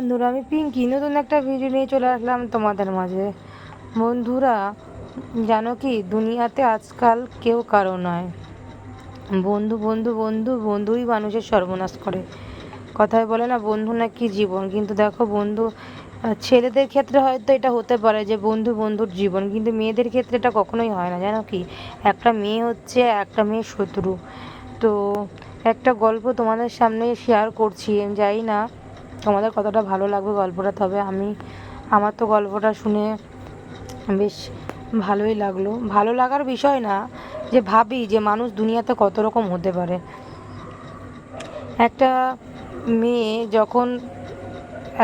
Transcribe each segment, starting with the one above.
বন্ধুরা, আমি পিঙ্কি, নতুন একটা ভিডিও নিয়ে চলে আসলাম তোমাদের মাঝে। বন্ধুরা, জানো কি, দুনিয়াতে আজকাল কেউ কারও নয়। বন্ধু বন্ধু বন্ধু, বন্ধুই মানুষের সর্বনাশ করে। কথায় বলে না, বন্ধু না কি জীবন। কিন্তু দেখো, বন্ধু ছেলেদের ক্ষেত্রে হয়তো এটা হতে পারে যে বন্ধু, বন্ধুর জীবন। কিন্তু মেয়েদের ক্ষেত্রে এটা কখনোই হয় না। জানো কি, একটা মেয়ে হচ্ছে একটা মেয়ে শত্রু। তো, একটা গল্প তোমাদের সামনে শেয়ার করছি, আমি জানি না তোমাদের কতটা ভালো লাগবে গল্পটা? তবে আমি, আমার তো গল্পটা শুনে বেশ ভালোই লাগল। ভালো লাগার বিষয় না, যে ভাবি যে মানুষ দুনিয়াতে কত রকম হতে পারে। একটা মেয়ে যখন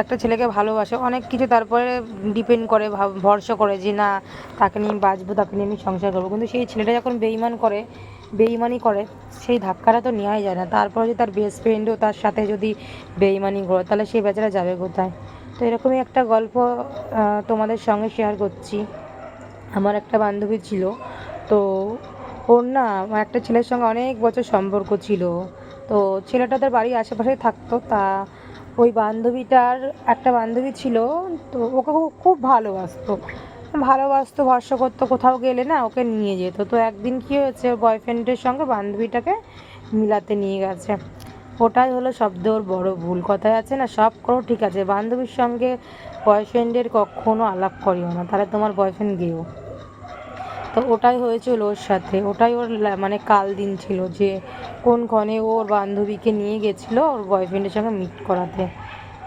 একটা ছেলেকে ভালোবাসে, অনেক কিছু তারপরে ডিপেন্ড করে ভরসা করে যে না, তাকে নিয়ে বাঁচবো, তাকে নিয়ে আমি সংসার করব। কিন্তু সেই ছেলেটা যখন বেইমান করে বেইমানি করে, সেই ধাক্কাটা তো নেওয়াই যায় না। তারপরে যদি তার বেস্ট ফ্রেন্ডও তার সাথে যদি বেইমানি করে, তাহলে সেই বেচারা যাবে কোথায়? তো এরকমই একটা গল্প তোমাদের সঙ্গে শেয়ার করছি। আমার একটা বান্ধবী ছিল, তো ওর না একটা ছেলের সঙ্গে অনেক বছর সম্পর্ক ছিল। তো ছেলেটা তার বাড়ির আশেপাশেই থাকতো, তা ওই বান্ধবীটার একটা বান্ধবী ছিল, তো ওকে খুব ভালোবাসতো। ভালোবাসতো, ভরসা করতো, কোথাও গেলে না ওকে নিয়ে যেত। তো একদিন কী হয়েছে বয়ফ্রেন্ডের সঙ্গে বান্ধবীটাকে মিলাতে নিয়ে গেছে। ওটাই হলো শব্দ ওর বড় ভুল। কথায় আছে না, সব করো, ঠিক আছে। বান্ধবীর সঙ্গে বয়ফ্রেন্ডের কখনো আলাপ করিও না। তাহলে তোমার বয়ফ্রেন্ড গেও। তো ওটাই হয়েছিল ওর সাথে। ওটাই ওর মানে কাল দিন ছিল যে কোন ক্ষণে ওর বান্ধবীকে নিয়ে গেছিল ওর বয়ফ্রেন্ডের সঙ্গে মিট করাতে।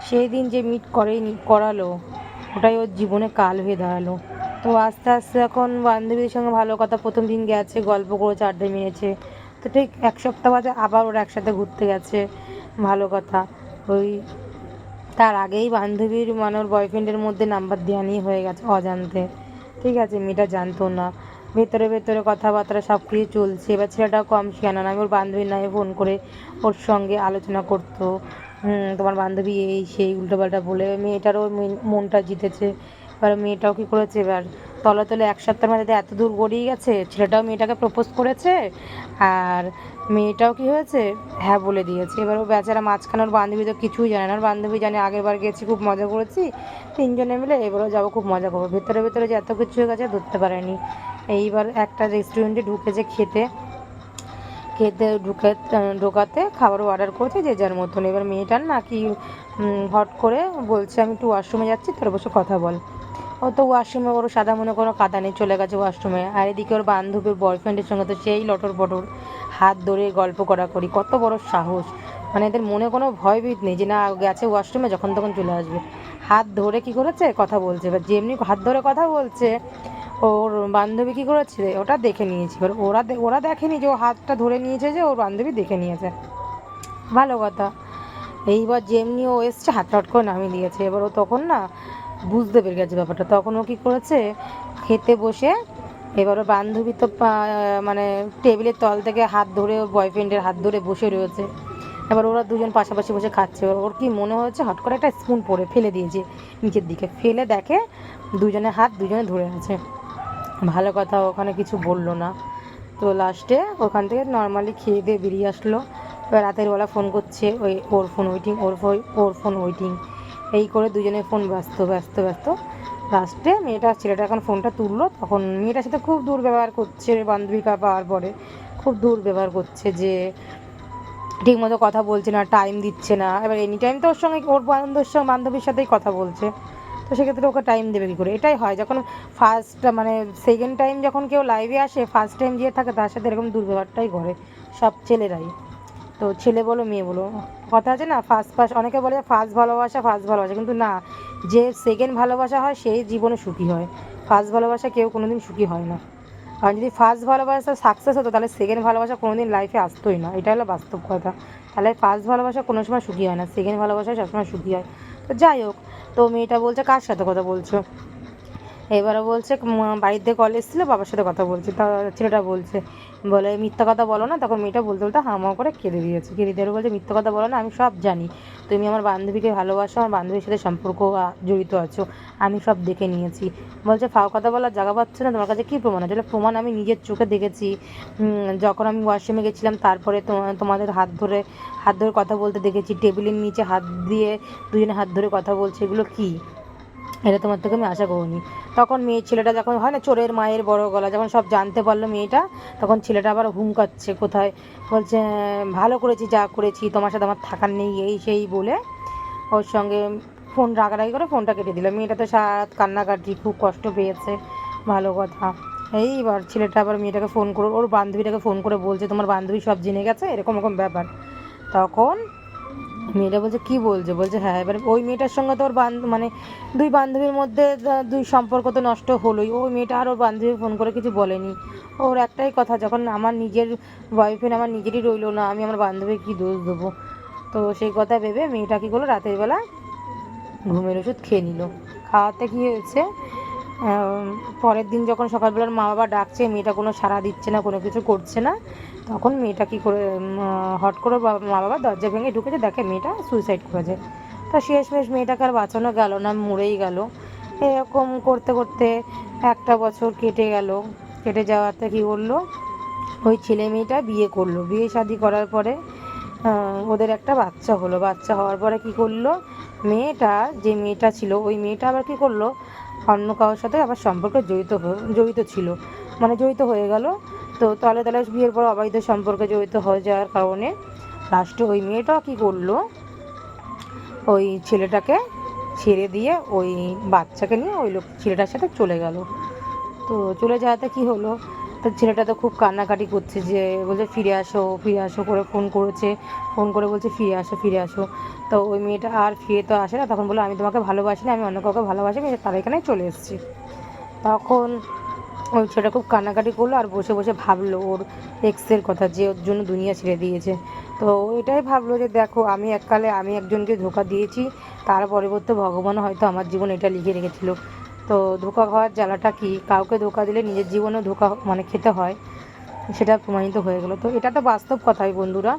সেই দিন যে মিট করেই করালো ওটাই ওর জীবনে কাল হয়ে দাঁড়াল। তো আস্তে আস্তে এখন বান্ধবীর সঙ্গে ভালো কথা, প্রথম দিন গেছে, গল্প করেছে আড্ডা মেরেছে তো ঠিক এক সপ্তাহ বাদে আবার ওরা একসাথে ঘুরতে গেছে, ভালো কথা। ওই তার আগেই বান্ধবীর মানে ওর বয়ফ্রেন্ডের মধ্যে নাম্বার দেওয়া নিয়ে হয়ে গেছে অজান্তে। ঠিক আছে, মেয়েটা জানতো না। ভেতরে ভেতরে কথাবার্তা সব কিছু চলছে। এবার ছেলেটাও কম শিয়ানা না, আমি ওর বান্ধবীর নামে ফোন করে ওর সঙ্গে আলোচনা করতো। তোমার বান্ধবী এই, সেই উল্টোপাল্টা বলে মেয়েটারও মনটা জিতেছে। এবার মেয়েটাও কী করেছে? এবার তলে তলে এক সপ্তাহের মধ্যে এত দূর গড়িয়ে গেছে, ছেলেটাও মেয়েটাকে প্রপোজ করেছে, আর মেয়েটাও কি হয়েছে? হ্যাঁ বলে দিয়েছে। এবার ও বেচারা মাঝখানে ওর বান্ধবী তো কিছুই জানে না। ওর বান্ধবী জানে আগের বার গেছি, খুব মজা করেছি। তিনজনে মিলে এবারও যাব, খুব মজা করব। ভেতরে ভেতরে যে এত কিছু হয়ে গেছে ধরতে পারেনি। এইবার একটা রেস্টুরেন্টে ঢুকেছে খেতে। খেতে, ঢুকে ঢোকাতে খাবার অর্ডার করেছে, যে যার মতন এবার মেয়েটার না কি হট করে বলছে, আমি একটু ওয়াশরুমে যাচ্ছি, তোর বসে কথা বল। ও তো ওয়াশরুমে ওর সাদা মনে কোনো কাদা নেই, চলে গেছে ওয়াশরুমে আর এদিকে ওর বান্ধবীর বয়ফ্রেন্ডের সঙ্গে তো সেই লটর পটর, হাত ধরে গল্প করা করি, কত বড় সাহস। মানে এদের মনে কোনো ভয়ভীত নেই যে, না গেছে ওয়াশরুমে যখন তখন চলে আসবে। হাত ধরে কি করেছে? কথা বলছে। এবার যেমনি হাত ধরে কথা বলছে ওর বান্ধবী কি করেছে ওটা দেখে নিয়েছে। এবার ওরা ওরা দেখেনি যে ও হাতটা ধরে নিয়েছে যে ওর বান্ধবী দেখে নিয়েছে। ভালো কথা। এইবার যেমনি ও এসছে, হাত হাট করে নামিয়ে দিয়েছে। এবার ও তখন না বুঝতে পেরে গেছে ব্যাপারটা। তখন ও কী করেছে? খেতে বসে এবার ওর বান্ধবী তো মানে টেবিলের তল থেকে হাত ধরে, ওর বয়ফ্রেন্ডের হাত ধরে বসে রয়েছে। এবার ওরা দুজন পাশাপাশি বসে খাচ্ছে। এবার ওর কি মনে হয়েছে? হট করে একটা স্পুন পড়ে ফেলে দিয়েছে নিচের দিকে। ফেলে দেখে দুজনে হাত দুজনে ধরে আছে। ভালো কথা, ওখানে কিছু বলল না। তো লাস্টে ওখান থেকে নর্মালি খেয়ে দিয়ে বেরিয়ে আসলো। এবার রাতের বেলা ফোন করছে ওই ওর ফোন ওয়েটিং ওর ওর ফোন ওয়েটিং এই করে দুজনে ফোন ব্যস্ত ব্যস্ত ব্যস্ত। লাস্টে মেয়েটা, ছেলেটা এখন ফোনটা তুললো। তখন মেয়েটার সাথে খুব দুর্ব্যবহার করছে বান্ধবীকা পাওয়ার পরে খুব দুর্ব্যবহার করছে যে ঠিকমতো কথা বলছে না টাইম দিচ্ছে না। এবার এনি টাইম তো ওর সঙ্গে, ওর বান্ধবের সঙ্গে, বান্ধবীর সাথেই কথা বলছে। তো সেক্ষেত্রে ওকে টাইম দেবে কী করে। এটাই হয়, যখন ফার্স্ট মানে সেকেন্ড টাইম যখন কেউ লাইভে আসে ফার্স্ট টাইম যে থাকে, তার সাথে এরকম দুর্ব্যবহারটাই করে সব ছেলেরাই। তো ছেলে বলো, মেয়ে বলো, কথা আছে না? ফার্স্ট ফার্স্ট অনেকে বলে ফার্স্ট ভালোবাসা ফার্স্ট ভালোবাসা, কিন্তু না। যে সেকেন্ড ভালোবাসা হয় সেই জীবনে সুখী হয়। ফার্স্ট ভালোবাসা কেউ কোনো দিন সুখী হয় না। আর যদি ফার্স্ট ভালোবাসা সাকসেস হতো, তাহলে সেকেন্ড ভালোবাসা কোনোদিন লাইফে আসতোই না। এটা হলো বাস্তব কথা। তাহলে ফার্স্ট ভালোবাসা কোনো সময় সুখী হয় না সেকেন্ড ভালোবাসা সবসময় সুখী হয়। তো যাই হোক, তো মেয়েটা বলছে, কার সাথে কথা বলছো? এবারে বলছে বাড়ির বাড়িতে কল এসেছিল, বাবার সাথে কথা বলছে। তা ছেলেটা বলছে, বলে, মিথ্যা কথা বলো না। তখন মেয়েটা বলতে বলতে হামা করে কেঁদে দিয়েছে। কেঁদে দিয়ে বলছে, মিথ্যা কথা বলো না, আমি সব জানি। তুমি আমার বান্ধবীকে ভালোবাসো, আমার বান্ধবীর সাথে সম্পর্ক জড়িত আছো, আমি সব দেখে নিয়েছি। বলছে, ফাও কথা বলার জায়গা পাচ্ছ না? তোমার কাছে কী প্রমাণ আছে? প্রমাণ আমি নিজের চোখে দেখেছি। যখন আমি ওয়াশরুমে গেছিলাম, তারপরে তোমাদের হাত ধরে হাত ধরে কথা বলতে দেখেছি। টেবিলের নিচে হাত দিয়ে দুজনে হাত ধরে কথা বলছে। এগুলো কী? এটা তোমার থেকে আমি আশা করিনি। তখন মেয়ে ছেলেটা যখন হয় না, চোরের মায়ের বড় গলা, যখন সব জানতে পারল মেয়েটা, তখন ছেলেটা আবার হুমকাচ্ছে কোথায়? বলছে, ভালো করেছি, যা করেছি, তোমার সাথে আমার থাকার নেই, এই সেই বলে ওর সঙ্গে ফোন রাগারাগি করে ফোনটা কেটে দিল। মেয়েটা তো সারা রাত কান্নাকাটি, খুব কষ্ট পেয়েছে, ভালো কথা। এইবার ছেলেটা আবার মেয়েটাকে ফোন করে, ওর বান্ধবীটাকে ফোন করে বলছে, তোমার বান্ধবী সব জেনে গেছে? এরকম এরকম ব্যাপার। তখন মেয়েটা বলছে, কি বলছে? বলছে হ্যাঁ এবার ওই মেয়েটার সঙ্গে তো ওর মানে দুই বান্ধবীর মধ্যে দুই সম্পর্ক তো নষ্ট হলোই। ওই মেয়েটা আর ওর বান্ধবী ফোন করে কিছু বলেনি। ওর একটাই কথা, যখন আমার নিজের বয়ফ্রেন্ড আমার নিজেরই রইল না, আমি আমার বান্ধবী কী দোষ দেবো? তো সেই কথা ভেবে মেয়েটা কী করল? রাতের বেলা ঘুমের ওষুধ খেয়ে নিল। খাওয়াতে কী হয়েছে? পরের দিন যখন সকালবেলার মা বাবা ডাকছে, মেয়েটা কোনো সাড়া দিচ্ছে না, কোনো কিছু করছে না, তখন মেয়েটা কী করে হট করে মা বাবা দরজা ভেঙে ঢুকেছে, দেখে মেয়েটা সুইসাইড করেছে। তা শেষমেশ মেয়েটাকে আর বাঁচানো গেল না, মরেই গেল। এরকম করতে করতে একটা বছর কেটে গেল। কেটে যাওয়াতে কী করল? ওই ছেলে মেয়েটা বিয়ে করল। বিয়ে শাদি করার পরে ওদের একটা বাচ্চা হলো। বাচ্চা হওয়ার পরে কি করল? মেয়েটা, যে মেয়েটা ছিল, ওই মেয়েটা আবার কি করল? অন্য কারোর সাথে আবার সম্পর্কে জড়িত জড়িত ছিল। মানে জড়িত হয়ে গেল। তো তলে তলে বিয়ের পর অবৈধ সম্পর্কে জড়িত হয়ে যাওয়ার কারণে লাস্টে ওই মেয়েটা কী করল? ওই ছেলেটাকে ছেড়ে দিয়ে ওই বাচ্চাকে নিয়ে ওই লোক, ছেলেটার সাথে চলে গেল। তো চলে যাওয়াতে কী হলো? তো ছেলেটা তো খুব কান্নাকাটি করছে যে বলছে, ফিরে আসো ফিরে আসো, করে ফোন করেছে, ফোন করে বলছে, ফিরে আসো ফিরে আসো। তো ওই মেয়েটা আর ফিরে তো আসে না। তখন বলল, আমি তোমাকে ভালোবাসি না, আমি অন্য কাউকে ভালোবাসি আমি তার এখানে চলে এসেছি। তখন ওই ছেলেটা খুব কান্নাকাটি করল আর বসে বসে ভাবলো ওর এক্সের কথা যে ওর জন্য দুনিয়া ছেড়ে দিয়েছে। তো এটাই ভাবলো যে, দেখো, আমি এককালে আমি একজনকে ধোকা দিয়েছি, তার পরিবর্তে ভগবান হয়তো আমার জীবন এটা লিখে রেখেছিল। তো ধোকা খাওয়ার জ্বালাটা কি? কাউকে ধোকা দিলে নিজের জীবনেও ধোকা মানে খেতে হয়, সেটা প্রমাণিত হয়ে গেলো। তো এটা তো বাস্তব কথাই বন্ধুরা।